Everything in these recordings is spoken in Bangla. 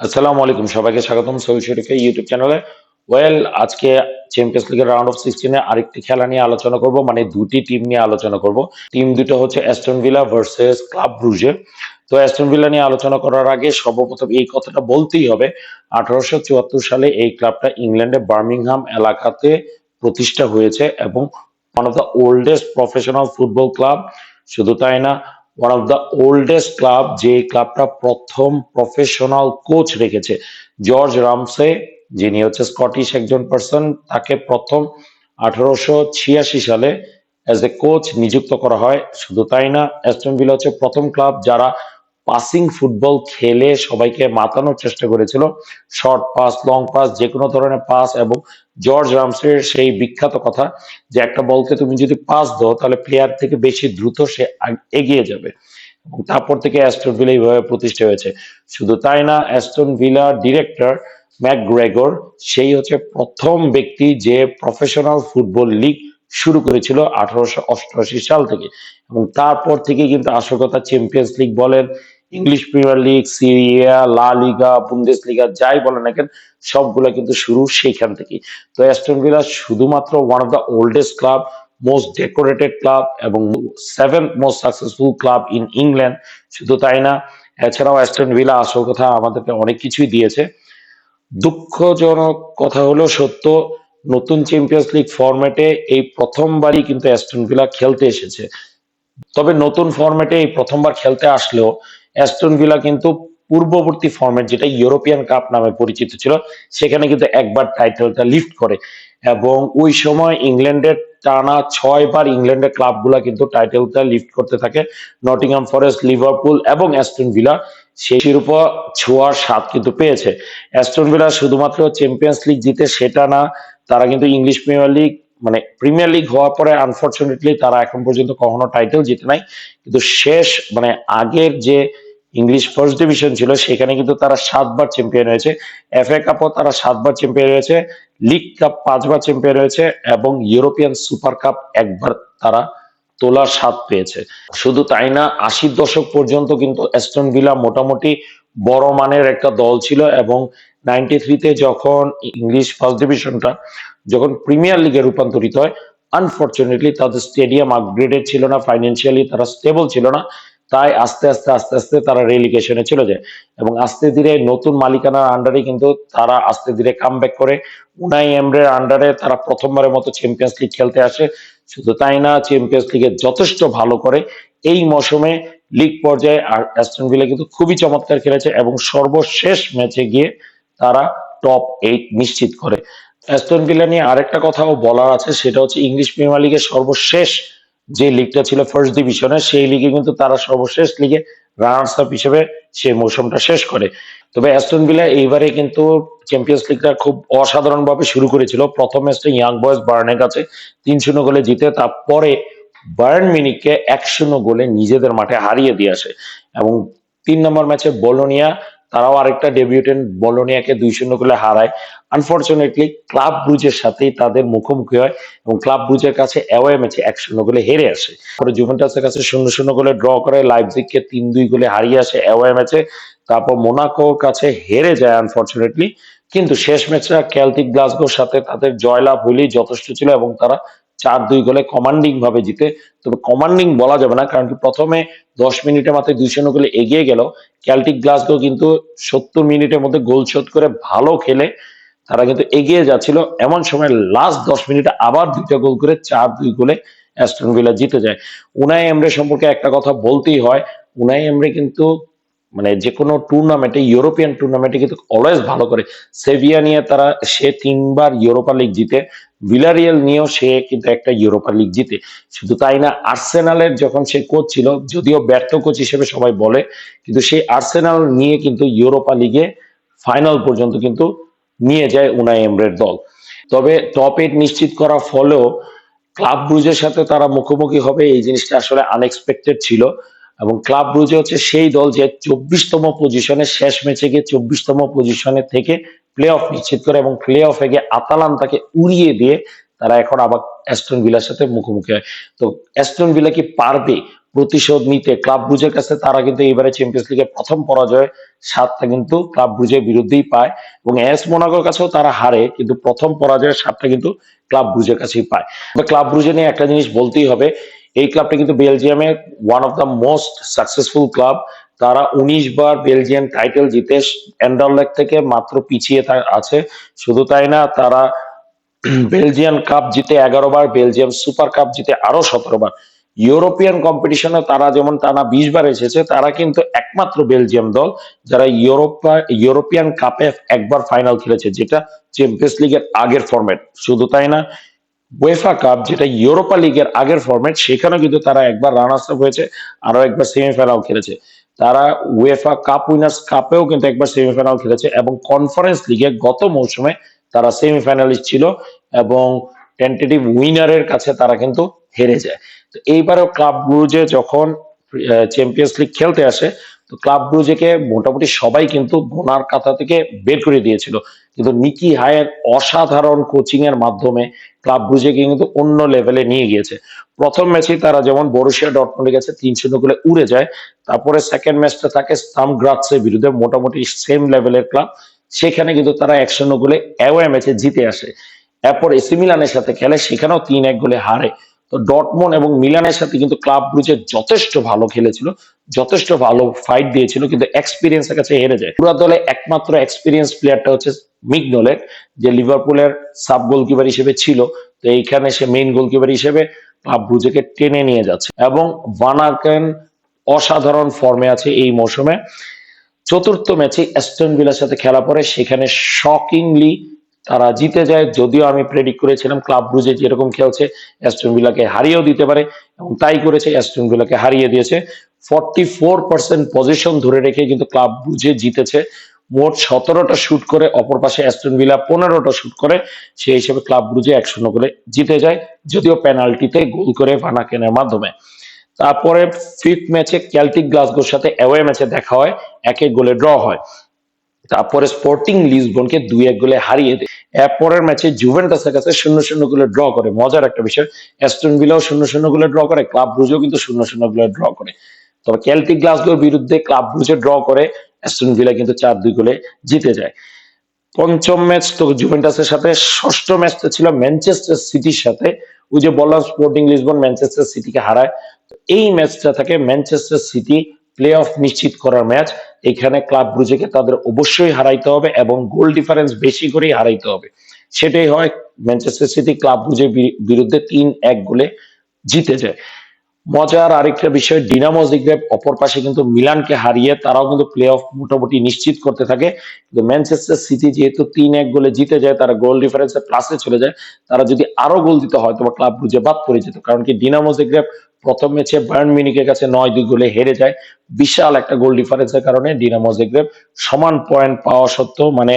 আসসালামু আলাইকুম, সবাইকে স্বাগতম সৌদি শরীফে ইউটিউব চ্যানেলে ওয়েল আজকে চ্যাম্পিয়ন্স লিগের রাউন্ড অফ সিক্সটিনে আরেকটি খেলা নিয়ে আলোচনা করব মানে দুটি টিম নিয়ে আলোচনা করব। টিম দুটো হচ্ছে Aston Villa versus Club Brugge তো অ্যাস্টন ভিলা নিয়ে আলোচনা করার আগে সর্বপ্রথম এই কথাটা বলতেই হবে, আঠারোশো চুয়াত্তর সালে এই ক্লাবটা ইংল্যান্ডের বার্মিংহাম এলাকাতে প্রতিষ্ঠা হয়েছে এবং one of the oldest professional football club শুধু তাই না one of the oldest club যে ক্লাবটা প্রথম প্রফেশনাল কোচ রেখেছে জর্জ রামসে যিনি হচ্ছে স্কটিশ একজন পার্সন তাকে প্রথম আঠারোশো ছিয়াশি সালে অ্যাজ এ কোচ নিযুক্ত করা হয়। শুধু তাই না অ্যাস্টন ভিলা হচ্ছে প্রথম ক্লাব যারা পাসিং ফুটবল খেলে সবাইকে মাতানোর চেষ্টা করেছিল। শর্ট পাস লং পাস যে কোনো ধরনের পাস এবং জর্জ রামসের সেই বিখ্যাত কথা যে একটা বলকে তুমি যদি পাস দাও, তাহলে প্লেয়ার থেকে বেশি দ্রুত সে এগিয়ে যাবে। এবং তারপর থেকে অ্যাস্টন ভিলা এইভাবে প্রতিষ্ঠা হয়েছে। শুধু তাই না অ্যাস্টন ভিলা ডিরেক্টর ম্যাকগ্রেগর সেই হচ্ছে প্রথম ব্যক্তি যে প্রফেশনাল ফুটবল লিগ শুরু করেছিল আঠারোশো অষ্টআশি সাল থেকে। এবং তারপর থেকে কিন্তু আসল কথা চ্যাম্পিয়ন্স লিগ বলেন English Premier League Serie A La Liga Bundesliga লিগা যাই বলেন না কেন, সবগুলো কিন্তু শুরু সেইখান থেকে তো অ্যাস্টন ভিলা শুধুমাত্র one of the oldest club most decorated club এবং seven most successful club in England শুধু তাই না। এছাড়াও অ্যাস্টন ভিলা আসল কথা আমাদেরকে অনেক কিছুই দিয়েছে। দুঃখজনক কথা হলো সত্য, নতুন চ্যাম্পিয়ন্স লিগ ফরম্যাটে এই প্রথমবারই কিন্তু অ্যাস্টন ভিলা খেলতে এসেছে। তবে নতুন ফরম্যাটে এই প্রথমবার খেলতে আসলেও অ্যাস্টন ভিলা কিন্তু পূর্ববর্তী ফরম্যাট যেটা ইউরোপিয়ান কাপ নামে পরিচিত ছিল, সেখানে কিন্তু একবার টাইটেলটা লিফট করে। এবং ওই সময় ইংল্যান্ডের টানা ছয়বার ইংল্যান্ডের ক্লাবগুলা কিন্তু টাইটেলটা লিফট করতে থাকে। নটিংহাম ফরেস্ট লিভারপুল এবং অ্যাস্টন ভিলা সেই শিরোপা ছোঁয়ার স্বাদ কিন্তু পেয়েছে। অ্যাস্টন ভিলা শুধুমাত্র চ্যাম্পিয়ন্স লিগ জিতে সেটা না, তারা কিন্তু ইংলিশ প্রিমিয়ার লিগ মানে প্রিমিয়ার লিগ হওয়ার পরে আনফরচুনেটলি তারা এখন পর্যন্ত কখনো টাইটেল জিতে নাই। কিন্তু শেষ মানে আগের যে ইংলিশ ফার্স্ট ডিভিশন ছিল, সেখানে কিন্তু তারা সাতবার চ্যাম্পিয়ন হয়েছে। এফ এ কাপও তারা সাতবার চ্যাম্পিয়ন হয়েছে। লিগ কাপ পাঁচবার চ্যাম্পিয়ন হয়েছে এবং ইউরোপিয়ান সুপার কাপ একবার তারা তোলার স্বাদ পেয়েছে। শুধু তাই না, আশির দশক পর্যন্ত কিন্তু অ্যাস্টন ভিলা মোটামুটি বড় মানের একটা দল ছিল এবং নাইনটি থ্রিতে যখন ইংলিশ ফার্স্ট ডিভিশনটা যখন প্রিমিয়ার লিগে রূপান্তরিত হয় আনফরচুনেটলি তাদের স্টেডিয়াম আপগ্রেডেড ছিল না ফাইন্যান্সিয়ালি তারা স্টেবল ছিল না, তাই আস্তে আস্তে আস্তে আস্তে তারা রেলিগেশনে চলে যায়। এবং আস্তে ধীরে নতুন মালিকানার আন্ডারে কিন্তু তারা আস্তে ধীরে কাম করে। উনাই এমরের আন্ডারে তারা প্রথমবারের মতো চ্যাম্পিয়ন্স লিগ খেলতে আসে। শুধু তাই না চ্যাম্পিয়ন্স লিগে যথেষ্ট ভালো করে এই মৌসুমে লিগ পর্যায়ে আর অ্যাস্টন ভিলা কিন্তু খুবই চমৎকার খেলেছে এবং সর্বশেষ ম্যাচে গিয়ে তারা টপ এইট নিশ্চিত করে। অ্যাস্টন ভিলা নিয়ে আরেকটা কথাও বলার আছে, সেটা হচ্ছে ইংলিশ প্রিমিয়ার লিগের সর্বশেষ যে লিগটা ছিল ফার্স্ট ডিভিশনে সেই লিগে কিন্তু তারা সর্বশেষ লিগে রানার্স আপ হিসেবে সেই মৌসুমটা শেষ করে। তবে অ্যাস্টন ভিলা এইবারে কিন্তু চ্যাম্পিয়ন্স লিগটা খুব অসাধারণ ভাবে শুরু করেছিল। প্রথম ম্যাচটা ইয়াং বয়েজ বার্নের কাছে তিন শূন্য গোলে জিতে, তারপরে বায়ার্ন মিনিককে এক শূন্য গোলে নিজেদের মাঠে হারিয়ে দিয়ে আসে। এবং তিন নম্বর ম্যাচে বলোনিয়া তারাও আরেকটা ডেবিউটেন্ট বলোনিয়াকে দুই শূন্য গোলে হারায়। আনফরচুনেটলি ক্লাব ব্রুজের সাথেই তাদের মুখোমুখি হয় এবং ক্লাব ব্রুজের কাছে অ্যাওয়ে ম্যাচে এক শূন্য গোলে হেরে আসে। পরে জুভেন্টাসের কাছে শূন্য শূন্য গোলে ড্র করে লাইপজিগকে তিন দুই গোলে হারিয়ে আসে অ্যাওয়ে ম্যাচে তারপর মোনাকোর কাছে হেরে যায় আনফরচুনেটলি কিন্তু শেষ ম্যাচটা ক্যালটিক গ্লাসগোর সাথে তাদের জয়লাভ হলেই যথেষ্ট ছিল এবং তারা চার দুই গোলে কমান্ডিং ভাবে জিতে। তবে কমান্ডিং বলা যাবে না, কারণ কি প্রথমে দশ মিনিটে মাথায় দুই শূন্য গোলে এগিয়ে গেল। ক্যালটিক গ্লাসগো কিন্তু সত্তর মিনিটের মধ্যে গোল শোধ করে ভালো খেলে। তারা কিন্তু এগিয়ে যাচ্ছিল। এমন সময় লাস্ট দশ মিনিটে আবার দুইটা গোল করে চার দুই গোলে অ্যাস্টন ভিলা জিতে যায়। উনাই এমরে সম্পর্কে একটা কথা বলতেই হয়। উনাই এমরে কিন্তু মানে যে কোনো টুর্নামেন্টে ইউরোপিয়ান টুর্নামেন্টে কিন্তু অলওয়েজ ভালো করে। সেভিয়া নিয়ে তারা সে তিনবার ইউরোপা লিগ জিতে ভিলারিয়াল নিয়েও সে কিন্তু একটা ইউরোপা লিগ জিতে। শুধু তাই না আর্সেনালের যখন সে কোচ ছিল, যদিও ব্যর্থ কোচ হিসেবে সবাই বলে, কিন্তু সেই আর্সেনাল নিয়ে কিন্তু ইউরোপা লিগে ফাইনাল পর্যন্ত কিন্তু নিয়ে যায় উনাই এমরের দল। তবে টপ এইট নিশ্চিত করার ফলেও ক্লাব ব্রুজের সাথে তারা মুখোমুখি হবে, এই জিনিসটা আসলে আনএক্সপেক্টেড ছিল। এবং ক্লাব ব্রুজে হচ্ছে সেই দল যে চব্বিশতম পজিশনে শেষ ম্যাচে গিয়ে চব্বিশতম পজিশনে থেকে প্লে অফ নিশ্চিত করে এবং প্লে অফে গিয়ে আতালান্তাকে উড়িয়ে দিয়ে তারা এখন আবার অ্যাস্টন ভিলার সাথে মুখোমুখি হয়। তো অ্যাস্টন ভিলা কি পারবে প্রতিশোধ নিতে? ক্লাব ব্রুজের কাছে তারা কিন্তু এবারে চ্যাম্পিয়ন্স লিগের প্রথম পরাজয় সাতটা কিন্তু ক্লাব ব্রুজের বিরুদ্ধেই পায় এবং এস মোনাকোর কাছেও তারা হারে, কিন্তু প্রথম পরাজয়ের সাতটা কিন্তু ক্লাব ব্রুজের কাছেই পায়। ক্লাব ব্রুজে নিয়ে একটা জিনিস বলতেই হবে এই ক্লাবটা কিন্তু বেলজিয়ামের one of the most successful club তারা উনিশ বার বেলজিয়ান টাইটেল জিতে অ্যান্ডারলেক থেকে মাত্র পিছিয়ে আছে। শুধু তাই না, তারা বেলজিয়ান কাপ জিতে এগারো বার বেলজিয়াম সুপার কাপ জিতে আরও সতেরো বার। ইউরোপিয়ান কম্পিটিশনে তারা যেমন টানা বিশ বার এসেছে, তারা কিন্তু একমাত্র বেলজিয়াম দল, যারা ইউরোপা ইউরোপিয়ান কাপে একবার ফাইনাল খেলেছে, যেটা চ্যাম্পিয়ন্স লিগের আগের ফরম্যাট শুধু তাই না ওয়েফা কাপ যেটা ইউরোপা লিগের আগের ফরম্যাট সেখানেও কিন্তু তারা একবার রানার্স আপ হয়েছে আরও একবার সেমিফাইনাল খেলেছে। তারা উয়েফা কাপ উইনার্স কাপেও কিন্তু একবার সেমিফাইনাল খেলেছে এবং কনফারেন্স লিগে গত মৌসুমে তারা সেমিফাইনালিস্ট ছিল এবং টেন্টেটিভ উইনারের কাছে তারা কিন্তু হেরে যায়। তো এইবারও ক্লাব ব্রুজে যখন চ্যাম্পিয়ন্স লিগ খেলতে আসে তো ক্লাব ব্রুজেকে মোটামুটি সবাই কিন্তু গোনার কাথা থেকে বের করে দিয়েছিল। কিন্তু নিকি হায়ের অসাধারণ কোচিং এর মাধ্যমে ক্লাব ব্রুজেকে কিন্তু অন্য লেভেলে নিয়ে গিয়েছে। প্রথম ম্যাচে তারা যেমন বরুশিয়া ডটমন্ডের গেছে, তিন শূন্য গোলে উড়ে যায়। তারপরে সেকেন্ড ম্যাচটা থাকে স্তাম গ্রাৎসের বিরুদ্ধে, মোটামুটি সেম লেভেলের ক্লাব। সেখানে কিন্তু তারা এক শূন্য গোলে অ্যাওয়ে ম্যাচে জিতে আসে। এরপর এসি মিলানের সাথে খেলে, সেখানেও তিন এক গোলে হারে। তো ডটমন এবং মিলানের সাথে কিন্তু ক্লাব ব্রুজে যথেষ্ট ভালো খেলেছিল, যথেষ্ট ভালো ফাইট দিয়েছিল, কিন্তু এক্সপিরিয়েন্সের কাছে হেরে যায়। পুরো দলে একমাত্র এক্সপিরিয়েন্স প্লেয়ারটা হচ্ছে মিগনোলেট যে লিভারপুলের সাব গোলকিপার হিসেবে ছিল, তো এইখানে সে মেইন গোলকিপার হিসেবে ক্লাব ব্রুজেকে টেনে নিয়ে যাচ্ছে। এবং ভানাকেন অসাধারণ ফর্মে আছে এই মৌসুমে। চতুর্থ ম্যাচে অ্যাস্টন ভিলার সাথে খেলা পরে সেখানে শকিংলি তারা জিতে যায়, যদিও আমি প্রেডিক্ট করেছিলাম ক্লাব ব্রুজে যেরকম খেলছে অ্যাস্টন ভিলাকে হারিয়েও দিতে পারে এবং তাই করেছে অ্যাস্টন ভিলাকে হারিয়ে দিয়েছে। ফর্টি ফোর পার্সেন্ট পজিশন ধরে রেখে কিন্তু ক্লাব ব্রুজে জিতেছে। মোট সতেরোটা শুট করে, অপর পাশে অ্যাস্টন ভিলা পনেরোটা শুট করে, সেই হিসেবে ক্লাব ব্রুজে এক শূন্য করে জিতে যায়, যদিও পেনাল্টিতে গোল করে ভানাকেনের মাধ্যমে। তারপরে ফিফথ ম্যাচে ক্যালটিক গ্লাসগোর সাথে অ্যাওয়ে ম্যাচে দেখা হয় এক গোলে ড্র হয়। তারপরে স্পোর্টিং লিসবনকে দুই এক গোলে হারিয়ে দেয়। এরপরের ম্যাচে জুভেন্টাসের কাছে শূন্য শূন্য গোলে ড্র করে। মজার একটা বিষয় অ্যাস্টন ভিলাও শূন্য শূন্য গোলে ড্র করে ক্লাব ব্রুজেও কিন্তু শূন্য শূন্য গোলে ড্র করে। তবে ক্যালটিক গ্লাসগোর বিরুদ্ধে ক্লাব ব্রুজে ড্র করে অ্যাস্টন ভিলা কিন্তু চার দুই গোলে জিতে যায়। পঞ্চম ম্যাচ তো জুভেন্টাসের সাথে, ষষ্ঠ ম্যাচটা ছিল ম্যানচেস্টার সিটির সাথে। ওই যে বললাম স্পোর্টিং লিসবন ম্যানচেস্টার সিটিকে হারায়। এই ম্যাচটা থাকে ম্যানচেস্টার সিটি প্লে অফ নিশ্চিত করার ম্যাচ এখানে ক্লাব ব্রুজেকে তাদের অবশ্যই হারাইতে হবে এবং গোল ডিফারেন্স বেশি করেই হারাইতে হবে। সেটাই হয় ম্যানচেস্টার সিটি ক্লাব ব্রুজের বিরুদ্ধে তিন এক গোলে জিতে যায়। মজার আরেকটা বিষয় ডিনামো জিগ্রেব অপর পাশে কিন্তু মিলানকে হারিয়ে তারাও কিন্তু প্লে অফ মোটামুটি নিশ্চিত করতে থাকে। কিন্তু ম্যানচেস্টার সিটি যেহেতু তিন এক গোলে জিতে যায়, তারা গোল ডিফারেন্সে প্লাসে চলে যায়, তারা যদি আরও গোল দিতে হয়, তবে ক্লাব ব্রুজে বাদ পড়ে যেত। কারণ কি ডিনামো জিগ্রেব প্রথম ম্যাচে বায়ার্ন মিউনিকের কাছে নয় দুই গোলে হেরে যায়। বিশাল একটা গোল ডিফারেন্সের কারণে ডিনামো জিগ্রেব সমান পয়েন্ট পাওয়া সত্ত্বেও মানে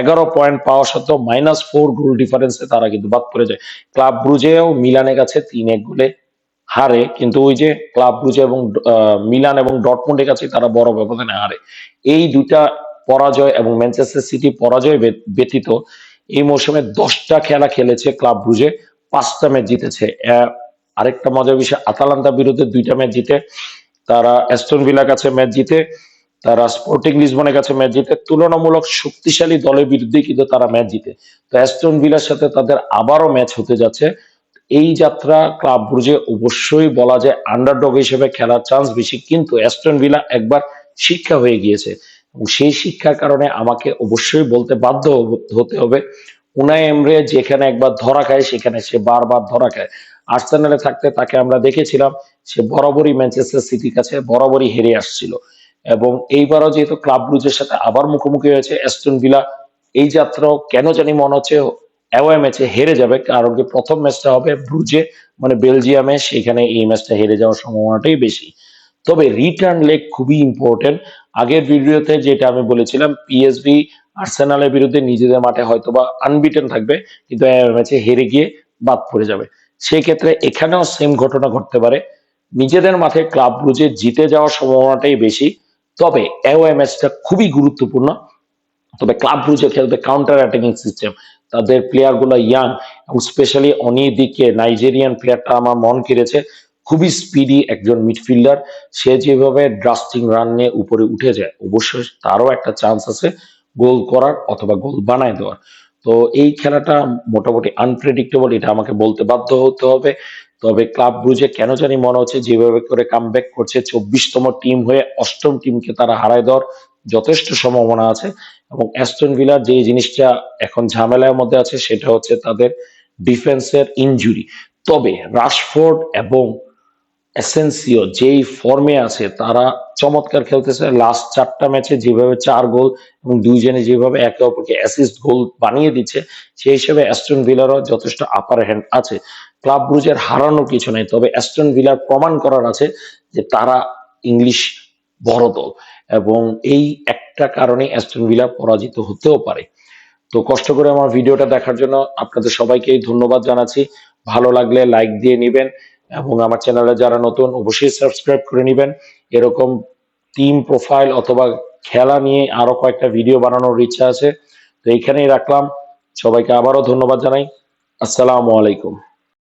এগারো পয়েন্ট পাওয়া সত্ত্বেও মাইনাস ফোর গোল ডিফারেন্সে তারা কিন্তু বাদ পড়ে যায়। ক্লাব ব্রুজেও মিলানের কাছে তিন এক গোলে হারে, কিন্তু ওই যে ক্লাব ব্রুজে এবং মিলান এবং ডটমন্ডের কাছে তারা বড় ব্যবধানে হারে। এই দুটা পরাজয় এবং ম্যানচেস্টার সিটি পরাজয় ব্যতীত এই মৌসুমে দশটা খেলা খেলেছে ক্লাব ব্রুজে, পাঁচটা ম্যাচ জিতেছে। আরেকটা মজার বিষয় আতালান্তা বিরুদ্ধে দুইটা ম্যাচ জিতে, তারা অ্যাস্টন ভিলার কাছে ম্যাচ জিতে, তারা স্পোর্টিং লিসবনের কাছে ম্যাচ জিতে, তুলনামূলক শক্তিশালী দলের বিরুদ্ধে কিন্তু তারা ম্যাচ জিতে। তো অ্যাস্টন ভিলার সাথে তাদের আবারও ম্যাচ হতে যাচ্ছে। এই যাত্রা ক্লাব ব্রুজে অবশ্যই বলা যায় আন্ডারডগ হিসেবে খেলার চান্স বেশি, কিন্তু অ্যাস্টন ভিলা একবার শিক্ষা হয়ে গিয়েছে। সেই শিক্ষার কারণে আমাকে অবশ্যই বলতে বাধ্য হতে হবে, উনাই এমরে যেখানে একবার ধরা খায়, সেখানে সে বারবার ধরা খায়। আর্সেনালে থাকতে তাকে আমরা দেখেছিলাম, সে বরাবরই ম্যানচেস্টার সিটির কাছে বরাবরই হেরে আসছিল। এবং এইবারও যেহেতু ক্লাব ব্রুজের সাথে আবার মুখোমুখি হয়েছে অ্যাস্টন ভিলা, এই যাত্রাও কেন জানি মনে হচ্ছে অ্যাওয়ে ম্যাচে হেরে যাবে, কারণ কি প্রথম ম্যাচটা হবে ব্রুজে মানে বেলজিয়ামে, সেখানে এই ম্যাচটা হেরে যাওয়ার সম্ভাবনাটাই বেশি। তবে রিটার্ন লেগ খুবই ইম্পর্টেন্ট আগের ভিডিওতে যেটা আমি বলেছিলাম পিএসবি আর্সেনালের বিরুদ্ধে নিজেদের মাঠে হয়তোবা আনবিটেন থাকবে, কিন্তু ম্যাচে হেরে গিয়ে বাদ পড়ে যাবে। সেই ক্ষেত্রে এখানেও সেম ঘটনা ঘটতে পারে। নিজেদের মাঠে ক্লাব ব্রুজে জিতে যাওয়ার সম্ভাবনাটাই বেশি। তবে অ্যাওয়ে ম্যাচটা খুবই গুরুত্বপূর্ণ। তবে ক্লাব ব্রুজে খেলবে কাউন্টার অ্যাটাকিং সিস্টেম তাদের প্লেয়ারগুলো ইয়াং এবং স্পেশালি অনিদিকে নাইজেরিয়ান প্লেয়ারটা আমার মন কেড়েছে। খুবই স্পিডি একজন মিডফিল্ডার সে যেভাবে ড্রাস্টিং রান নিয়ে উপরে উঠে যায়, অবশ্যই তারও একটা চান্স আছে গোল করার অথবা গোল বানায় দেওয়ার। তো এই খেলাটা মোটামুটি আনপ্রেডিক্টেবল এটা আমাকে বলতে বাধ্য হতে হবে। তবে ক্লাব ব্রুজে কেন জানি মনে হচ্ছে যেভাবে করে কামব্যাক করছে, চব্বিশতম টিম হয়ে অষ্টম টিমকে তারা হারায় দেওয়ার যথেষ্ট সম্ভাবনা আছে। এবং অ্যাস্টন ভিলার যে জিনিসটা এখন ঝামেলার মধ্যে আছে, সেটা হচ্ছে তাদের ডিফেন্সের ইনজুরি তবে রাশফোর্ড এবং এসেন্সিও যেই ফর্মে আছে, তারা চমৎকার খেলতেছে। লাস্ট চারটা ম্যাচে যেভাবে চার গোল এবং দুইজনে যেভাবে একে অপরকে অ্যাসিস্ট গোল বানিয়ে দিচ্ছে, সেই হিসেবে অ্যাস্টন ভিলারও যথেষ্ট আপার হ্যান্ড আছে। ক্লাব ব্রুজের হারানোর কিছু নেই, তবে অ্যাস্টন ভিলার প্রমাণ করার আছে যে তারা ইংলিশ বড় দল এবং এই একটা কারণে অ্যাস্টন ভিলা পরাজিত হতেও পারে। তো কষ্ট করে আমার ভিডিওটা দেখার জন্য আপনাদের সবাইকেই ধন্যবাদ জানাচ্ছি। ভালো লাগলে লাইক দিয়ে নিবেন। এবং আমার চ্যানেলে যারা নতুন, অবশ্যই সাবস্ক্রাইব করে নেবেন। এরকম টিম প্রোফাইল অথবা খেলা নিয়ে আরও কয়েকটা ভিডিও বানানোর ইচ্ছা আছে। তো এইখানেই রাখলাম। সবাইকে আবারও ধন্যবাদ জানাই। আসসালামু আলাইকুম।